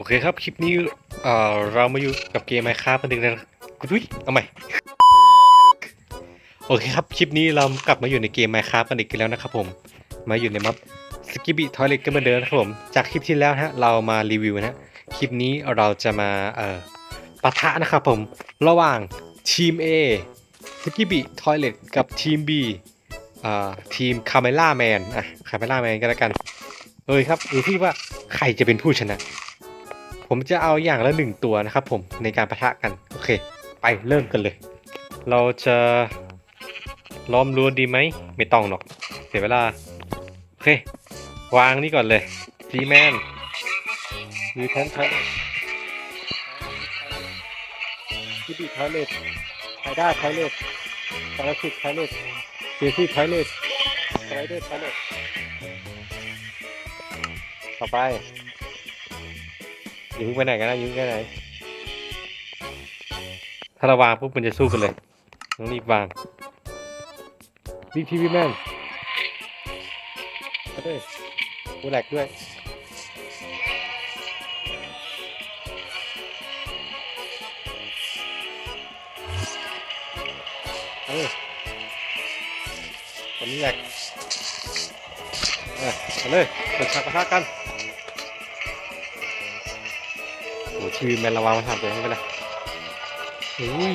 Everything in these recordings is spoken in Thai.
โอเคครับ คลิปนี้เอ่อเรามาอยู่กับเกมไมค้ากันดึงนะกุดุยเอาใหม่โอเคครับ คลิปนี้เรากลับมาอยู่ในเกมไมค้ากันอีกแล้วนะครับผม มาอยู่ในมัฟสกิบิทอยเลตกันเหมือนเดิมนะครับผม จากคลิปที่แล้วนะฮะเรามารีวิวนะคลิปนี้เราจะมาเอ่อปะทะนะครับผม ระหว่างทีม A สกิบิทอยเลตกับทีม B อ่าทีมคาเมล่าแมนอะคาเมล่าแมนก็แล้วกันเอ้ยครับดูที่ว่าใครจะเป็นผู้ชนะ ผมจะเอาอย่างละหนึ่งตัวนะครับผมในการประทะกัน โอเค ไปเริ่มกันเลย เราจะล้อมรั้วดีไหม ไม่ต้องหรอก เสียเวลา โอเค วางนี่ก่อนเลยซีแมนมีแทนใช้ที่ดีไทเลสไทด้าไทเลสพาราชิตไทเลสเจซี่ไทเลสไรเดอร์ไทเลสต่อไปอ ยิงไปไหนกันนะยืงแค่ไหนถ้าเราวางปุ๊บมันจะสู้กันเลยต้องรีบวางรีบทีวีแมนเอาด้วยกูแหลกด้วยเออตอนนี้แหลกเออเอาเลยเปิดฉากปะทะกัน โอ้ทีวีแมนระวังมาทำตัวไม่เป็นไรอุ้ย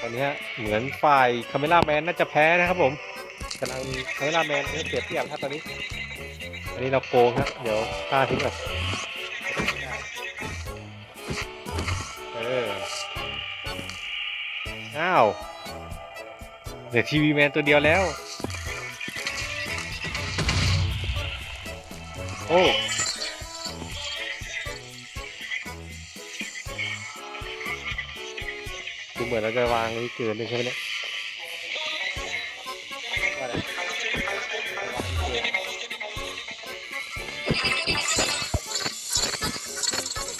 ตอนนี้ฮะเหมือนฝ่ายคาเมล่าแมนน่าจะแพ้นะครับผมกำลังคาเมล่าแมนเนี่เปรียบเทียบครับตอนนี้อันนี้เราโกงครับเดี๋ยวฆ่าทิ้งก่อนเอออ้าวเหลือทีวีแมนตัวเดียวแล้ว โอ้ดูเหมือนเราจะวางนี้เกินเลยใช่ไหมเนี่ยว่าอะไร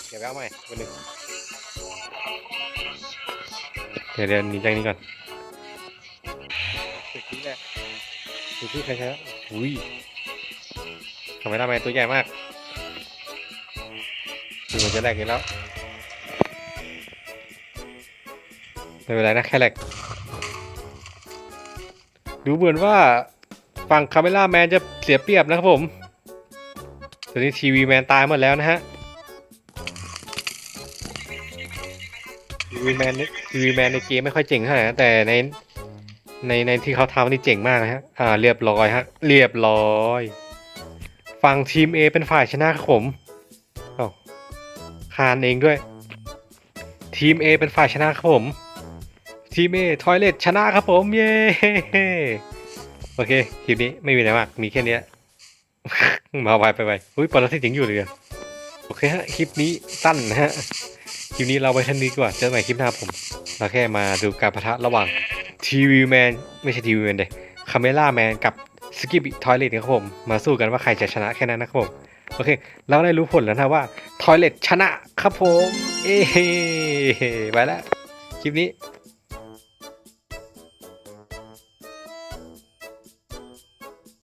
เดี๋ยวแวะใหม่วันหนึ่งเดี๋ยวเดี๋ยวหนีจากนี้ก่อนตึกนี้แหละตึกที่ใครใช้แล้วอุ้ย ทำไมทำไมตัวใหญ่มากดูมันจะแหลกอยู่แล้วไม่เป็นไรนะแค่แหลกดูเหมือนว่าฝั่งคาเมล่าแมนจะเสียเปรียบนะครับผมตอนนี้ทีวีแมนตายหมดแล้วนะฮะทีวีแมนทีวีแมนในเกมไม่ค่อยเจ๋งเท่าไหร่นะแต่ในในในที่เขาทำนี่เจ๋งมากนะฮะ อ่า เรียบร้อยฮะ เรียบร้อย ฝั่งทีม A เป็นฝ่ายชนะครับผมเอ้าคานเองด้วย ทีม A เป็นฝ่ายชนะครับผม ทีม A ทอยเลตชนะครับผม เย้โอเคคลิปนี้ไม่มีอะไรมาก มีแค่นี้มาไวไปไวอุ้ยปรสิตยังอยู่เลยโอเคฮะ คลิปนี้สั้นนะฮะ คลิปนี้เราไปท่านี้ดีกว่า เจอกันใหม่คลิปหน้าผม เราแค่มาดูการประทะระหว่างทีวีแมนไม่ใช่ทีวีแมนเดยคาเมล่าแมนกับ สกิปทอยเลตครับผม มาสู้กันว่าใครจะชนะแค่นั้นนะครับผม โอเค เราได้รู้ผลแล้วนะว่าทอยเลตชนะครับผม เอ้ไปแล้วคลิปนี้